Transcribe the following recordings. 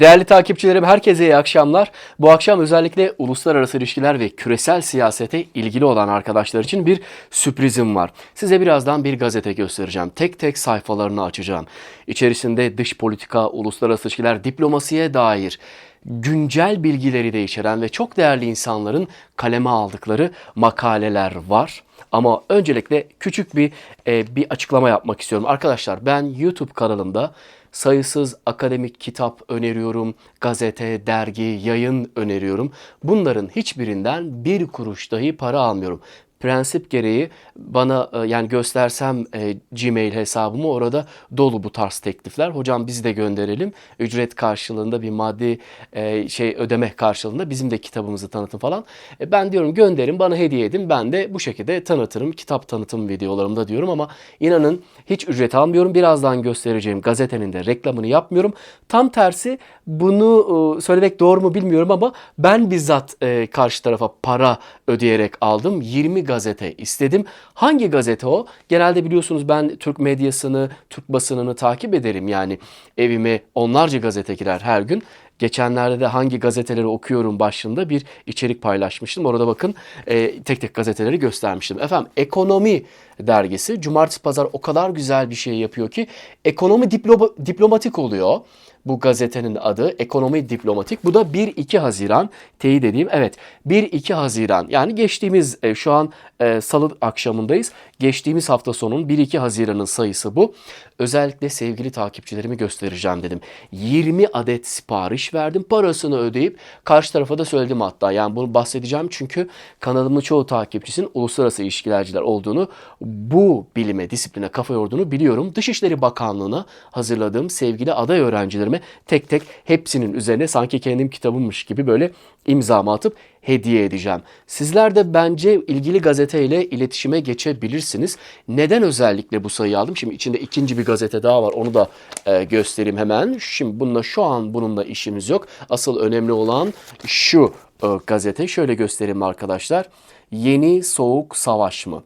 Değerli takipçilerim herkese iyi akşamlar. Bu akşam özellikle uluslararası ilişkiler ve küresel siyasete ilgili olan arkadaşlar için bir sürprizim var. Size birazdan bir gazete göstereceğim. Tek tek sayfalarını açacağım. İçerisinde dış politika, uluslararası ilişkiler, diplomasiye dair güncel bilgileri de içeren ve çok değerli insanların kaleme aldıkları makaleler var. Ama öncelikle küçük bir e, bir açıklama yapmak istiyorum. Arkadaşlar ben YouTube kanalımda sayısız akademik kitap öneriyorum, gazete, dergi, yayın öneriyorum. Bunların hiçbirinden bir kuruş dahi para almıyorum. Prensip gereği bana e, yani göstersem e, Gmail hesabımı orada dolu bu tarz teklifler. Hocam bizi de gönderelim. Ücret karşılığında bir maddi e, şey ödeme karşılığında bizim de kitabımızı tanıtın falan. Ben diyorum gönderin bana hediye edin. Ben de bu şekilde tanıtırım. Kitap tanıtım videolarımda diyorum ama inanın hiç ücret almıyorum. Birazdan göstereceğim gazetenin de reklamını yapmıyorum. Tam tersi bunu söylemek doğru mu bilmiyorum ama ben bizzat karşı tarafa para ödeyerek aldım. 20 gazete istedim. Hangi gazete o? Genelde biliyorsunuz ben Türk medyasını, Türk basınını takip ederim. Yani evime onlarca gazete girer her gün. Geçenlerde de hangi gazeteleri okuyorum başlığında bir içerik paylaşmıştım. Orada bakın e, tek tek gazeteleri göstermiştim. Efendim Ekonomi dergisi Cumartesi Pazar o kadar güzel bir şey yapıyor ki ekonomi diploma- diplomatik oluyor. Bu gazetenin adı Ekonomi Diplomatik. Bu da 1-2 Haziran teyit edeyim. Evet 1-2 Haziran yani geçtiğimiz e, şu an e, salı akşamındayız. Geçtiğimiz hafta sonunun 1-2 Haziran'ın sayısı bu. Özellikle sevgili takipçilerimi göstereceğim dedim. 20 adet sipariş verdim. Parasını ödeyip karşı tarafa da söyledim hatta. Yani bunu bahsedeceğim çünkü kanalımın çoğu takipçisinin uluslararası ilişkilerciler olduğunu, bu bilime, disipline kafa yorduğunu biliyorum. Dışişleri Bakanlığı'na hazırladığım sevgili aday öğrencilerime tek tek hepsinin üzerine sanki kendim kitabımmış gibi böyle imzamı atıp hediye edeceğim. Sizler de bence ilgili gazeteyle iletişime geçebilirsiniz. Neden özellikle bu sayıyı aldım? Şimdi içinde ikinci bir gazete daha var. Onu da e, göstereyim hemen. Şimdi bununla şu an bununla işimiz yok. Asıl önemli olan şu e, gazete. Şöyle göstereyim arkadaşlar. Yeni Soğuk Savaş mı?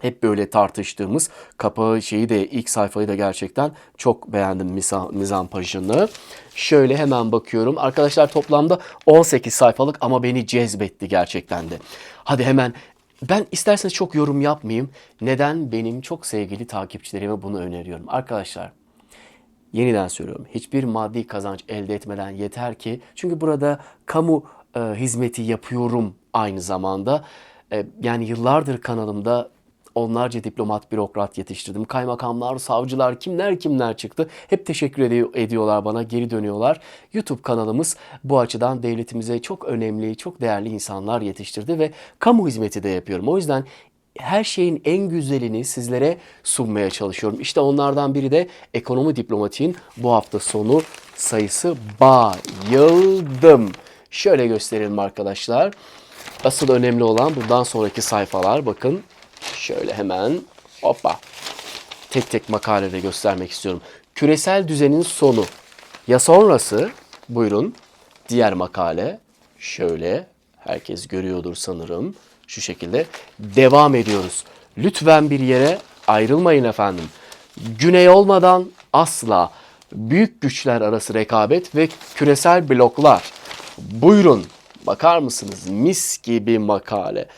Hep böyle tartıştığımız kapağı şeyi de ilk sayfayı da gerçekten çok beğendim mizampajını. Şöyle hemen bakıyorum. Arkadaşlar toplamda 18 sayfalık ama beni cezbetti gerçekten de. Hadi hemen ben isterseniz çok yorum yapmayayım. Neden benim çok sevgili takipçilerime bunu öneriyorum? Arkadaşlar yeniden söylüyorum. Hiçbir maddi kazanç elde etmeden yeter ki çünkü burada kamu e, hizmeti yapıyorum aynı zamanda. E, yani yıllardır kanalımda onlarca diplomat, bürokrat yetiştirdim. Kaymakamlar, savcılar, kimler kimler çıktı. Hep teşekkür edi- ediyorlar bana, geri dönüyorlar. YouTube kanalımız bu açıdan devletimize çok önemli, çok değerli insanlar yetiştirdi ve kamu hizmeti de yapıyorum. O yüzden her şeyin en güzelini sizlere sunmaya çalışıyorum. İşte onlardan biri de ekonomi diplomatiğin bu hafta sonu sayısı bayıldım. Şöyle gösterelim arkadaşlar. Asıl önemli olan bundan sonraki sayfalar. Bakın şöyle hemen hoppa tek tek makalede göstermek istiyorum. Küresel düzenin sonu. Ya sonrası buyurun diğer makale şöyle herkes görüyordur sanırım. Şu şekilde devam ediyoruz. Lütfen bir yere ayrılmayın efendim. Güney olmadan asla büyük güçler arası rekabet ve küresel bloklar. Buyurun bakar mısınız mis gibi makale.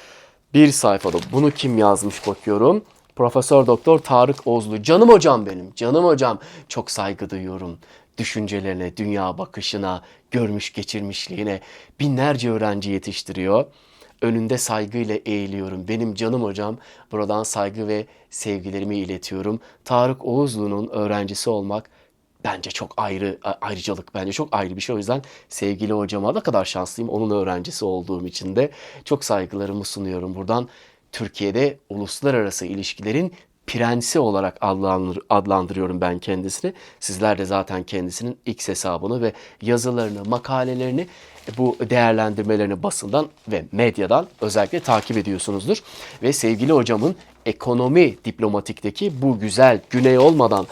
Bir sayfada bunu kim yazmış bakıyorum. Profesör Doktor Tarık Ozlu. Canım hocam benim. Canım hocam. Çok saygı duyuyorum. Düşüncelerine, dünya bakışına, görmüş geçirmişliğine binlerce öğrenci yetiştiriyor. Önünde saygıyla eğiliyorum. Benim canım hocam. Buradan saygı ve sevgilerimi iletiyorum. Tarık Oğuzlu'nun öğrencisi olmak bence çok ayrı ayrıcalık bence çok ayrı bir şey. O yüzden sevgili hocama da kadar şanslıyım. Onun öğrencisi olduğum için de çok saygılarımı sunuyorum buradan. Türkiye'de uluslararası ilişkilerin prensi olarak adlandır, adlandırıyorum ben kendisini. Sizler de zaten kendisinin X hesabını ve yazılarını, makalelerini bu değerlendirmelerini basından ve medyadan özellikle takip ediyorsunuzdur. Ve sevgili hocamın ekonomi diplomatikteki bu güzel güney olmadan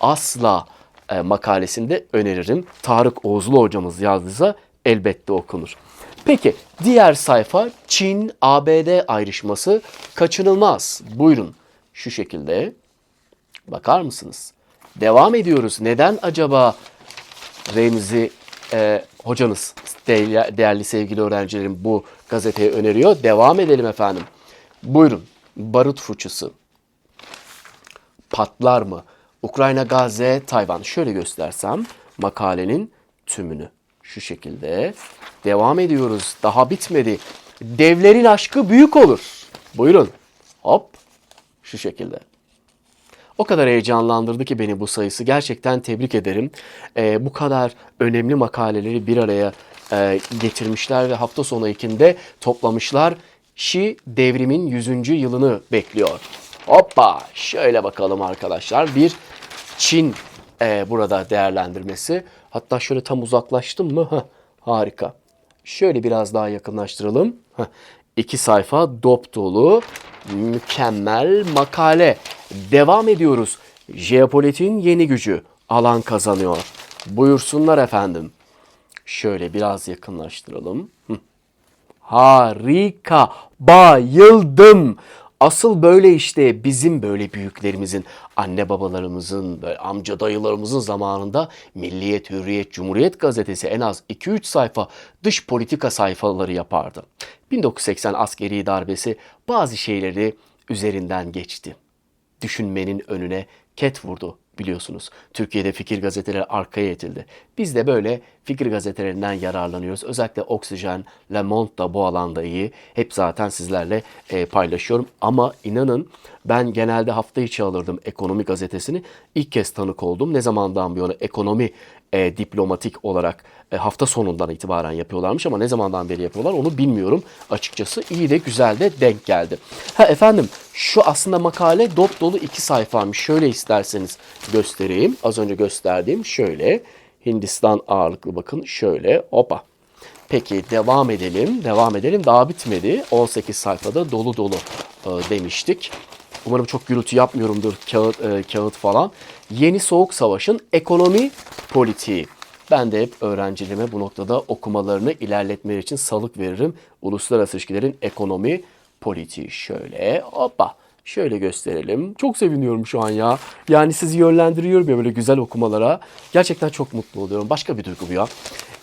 asla e, makalesinde öneririm. Tarık Oğuzlu hocamız yazdıysa elbette okunur. Peki diğer sayfa Çin-ABD ayrışması kaçınılmaz. Buyurun şu şekilde bakar mısınız? Devam ediyoruz. Neden acaba Remzi e, hocanız, değerli, sevgili öğrencilerim bu gazeteyi öneriyor. Devam edelim efendim. Buyurun. Barut fıçısı. Patlar mı? Ukrayna, Gazze, Tayvan. Şöyle göstersem makalenin tümünü. Şu şekilde. Devam ediyoruz. Daha bitmedi. Devlerin aşkı büyük olur. Buyurun. Hop. Şu şekilde. O kadar heyecanlandırdı ki beni bu sayısı. Gerçekten tebrik ederim. Ee, bu kadar önemli makaleleri bir araya e, getirmişler ve hafta sonu ekinde toplamışlar. Şi devrimin 100. yılını bekliyor. Hoppa şöyle bakalım arkadaşlar. Bir Çin e, burada değerlendirmesi. Hatta şöyle tam uzaklaştım mı? Heh, harika. Şöyle biraz daha yakınlaştıralım. Heh, iki sayfa dop dolu mükemmel makale. Devam ediyoruz. Jeopolitiğin yeni gücü alan kazanıyor. Buyursunlar efendim. Şöyle biraz yakınlaştıralım. Hı. Harika. Bayıldım. Asıl böyle işte bizim böyle büyüklerimizin, anne babalarımızın, böyle amca dayılarımızın zamanında Milliyet, Hürriyet, Cumhuriyet gazetesi en az 2-3 sayfa dış politika sayfaları yapardı. 1980 askeri darbesi bazı şeyleri üzerinden geçti. Düşünmenin önüne ket vurdu biliyorsunuz. Türkiye'de fikir gazeteleri arkaya itildi. Biz de böyle fikir gazetelerinden yararlanıyoruz. Özellikle Oksijen, Le Monde da bu alanda iyi. Hep zaten sizlerle e, paylaşıyorum. Ama inanın ben genelde hafta içi alırdım ekonomi gazetesini. İlk kez tanık oldum. Ne zamandan bir yana ekonomi e, diplomatik olarak e, hafta sonundan itibaren yapıyorlarmış ama ne zamandan beri yapıyorlar onu bilmiyorum açıkçası. İyi de güzel de denk geldi. Ha efendim şu aslında makale dop dolu iki sayfaymış. Şöyle isterseniz göstereyim. Az önce gösterdiğim şöyle. Hindistan ağırlıklı bakın şöyle hopa. Peki devam edelim. Devam edelim. Daha bitmedi. 18 sayfada dolu dolu e, demiştik. Umarım çok gürültü yapmıyorumdur kağıt, e, kağıt falan. Yeni Soğuk Savaş'ın ekonomi politiği. Ben de hep öğrencilerime bu noktada okumalarını ilerletmeleri için salık veririm. Uluslararası ilişkilerin ekonomi politiği şöyle hoppa. Şöyle gösterelim. Çok seviniyorum şu an ya. Yani sizi yönlendiriyorum ya böyle güzel okumalara. Gerçekten çok mutlu oluyorum. Başka bir duygu bu ya.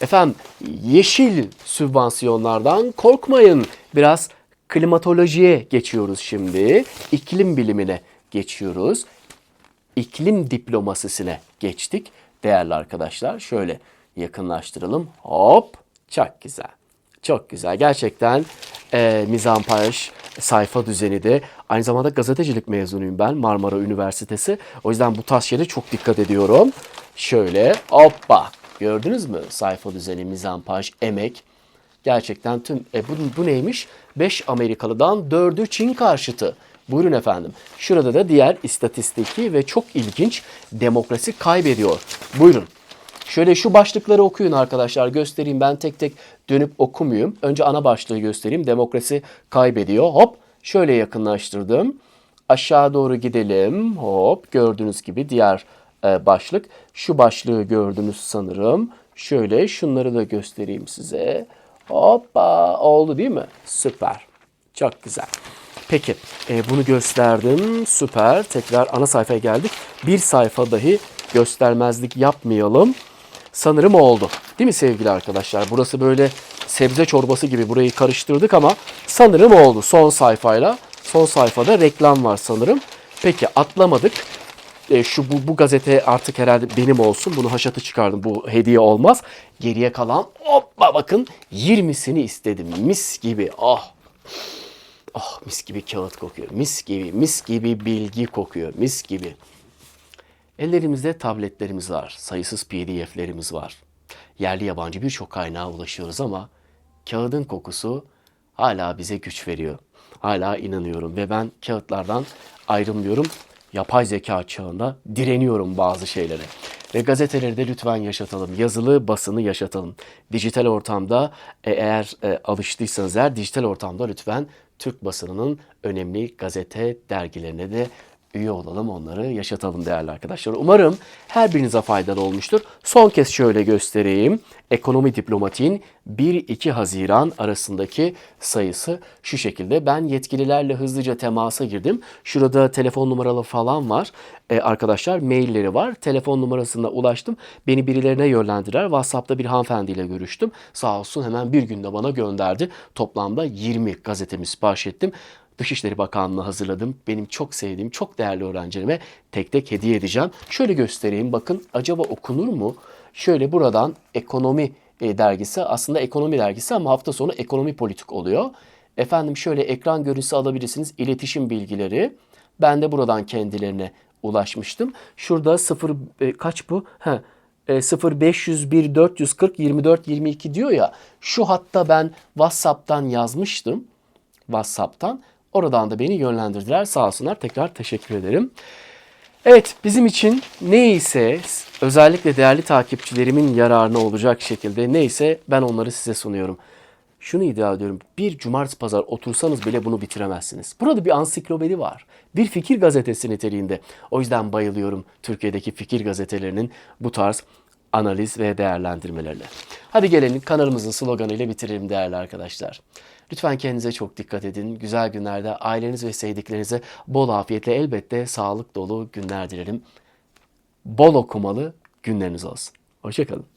Efendim yeşil sübvansiyonlardan korkmayın. Biraz klimatolojiye geçiyoruz şimdi. İklim bilimine geçiyoruz. İklim diplomasisine geçtik. Değerli arkadaşlar şöyle yakınlaştıralım. Hop çok güzel. Çok güzel. Gerçekten e, mizanpaj sayfa düzeni de aynı zamanda gazetecilik mezunuyum ben Marmara Üniversitesi. O yüzden bu tarz şeylere çok dikkat ediyorum. Şöyle hoppa gördünüz mü sayfa düzeni, mizanpaj, emek. Gerçekten tüm e, bu, bu neymiş? 5 Amerikalıdan 4'ü Çin karşıtı. Buyurun efendim. Şurada da diğer istatistiki ve çok ilginç demokrasi kaybediyor. Buyurun. Şöyle şu başlıkları okuyun arkadaşlar. Göstereyim ben tek tek dönüp okumayayım. Önce ana başlığı göstereyim. Demokrasi kaybediyor. Hop şöyle yakınlaştırdım. Aşağı doğru gidelim. Hop gördüğünüz gibi diğer e, başlık. Şu başlığı gördünüz sanırım. Şöyle şunları da göstereyim size. Hoppa oldu değil mi? Süper. Çok güzel. Peki e, bunu gösterdim. Süper. Tekrar ana sayfaya geldik. Bir sayfa dahi göstermezlik yapmayalım. Sanırım oldu. Değil mi sevgili arkadaşlar? Burası böyle sebze çorbası gibi burayı karıştırdık ama sanırım oldu. Son sayfayla. Son sayfada reklam var sanırım. Peki atlamadık. E, şu bu, bu gazete artık herhalde benim olsun. Bunu haşatı çıkardım. Bu hediye olmaz. Geriye kalan hoppa bakın 20'sini istedim. Mis gibi. Ah. Oh mis gibi kağıt kokuyor. Mis gibi, mis gibi bilgi kokuyor. Mis gibi. Ellerimizde tabletlerimiz var. Sayısız pdf'lerimiz var. Yerli yabancı birçok kaynağa ulaşıyoruz ama kağıdın kokusu hala bize güç veriyor. Hala inanıyorum ve ben kağıtlardan ayrılmıyorum. Yapay zeka çağında direniyorum bazı şeylere. Ve gazeteleri de lütfen yaşatalım. Yazılı basını yaşatalım. Dijital ortamda e, eğer e, alıştıysanız eğer dijital ortamda lütfen Türk basınının önemli gazete dergilerine de üye olalım, onları yaşatalım değerli arkadaşlar. Umarım her birinize faydalı olmuştur. Son kez şöyle göstereyim. Ekonomi diplomatiğin 1-2 Haziran arasındaki sayısı şu şekilde. Ben yetkililerle hızlıca temasa girdim. Şurada telefon numaralı falan var. Ee, arkadaşlar mailleri var. Telefon numarasına ulaştım. Beni birilerine yönlendiler. WhatsApp'ta bir hanımefendiyle görüştüm. Sağ olsun hemen bir günde bana gönderdi. Toplamda 20 gazetemi sipariş ettim. Dışişleri Bakanlığı hazırladım. Benim çok sevdiğim, çok değerli öğrencilerime tek tek hediye edeceğim. Şöyle göstereyim. Bakın acaba okunur mu? Şöyle buradan ekonomi e, dergisi aslında ekonomi dergisi ama hafta sonu ekonomi politik oluyor. Efendim şöyle ekran görüntüsü alabilirsiniz. İletişim bilgileri. Ben de buradan kendilerine ulaşmıştım. Şurada sıfır e, kaç bu? Ha, e, 0501 440 24 22 diyor ya. Şu hatta ben WhatsApp'tan yazmıştım. WhatsApp'tan. Oradan da beni yönlendirdiler. Sağ olsunlar. Tekrar teşekkür ederim. Evet bizim için neyse özellikle değerli takipçilerimin yararına olacak şekilde neyse ben onları size sunuyorum. Şunu iddia ediyorum. Bir cumartesi pazar otursanız bile bunu bitiremezsiniz. Burada bir ansiklopedi var. Bir fikir gazetesi niteliğinde. O yüzden bayılıyorum Türkiye'deki fikir gazetelerinin bu tarz analiz ve değerlendirmelerine. Hadi gelin kanalımızın sloganıyla bitirelim değerli arkadaşlar. Lütfen kendinize çok dikkat edin. Güzel günlerde aileniz ve sevdiklerinize bol afiyetle elbette sağlık dolu günler dilerim. Bol okumalı günleriniz olsun. Hoşçakalın.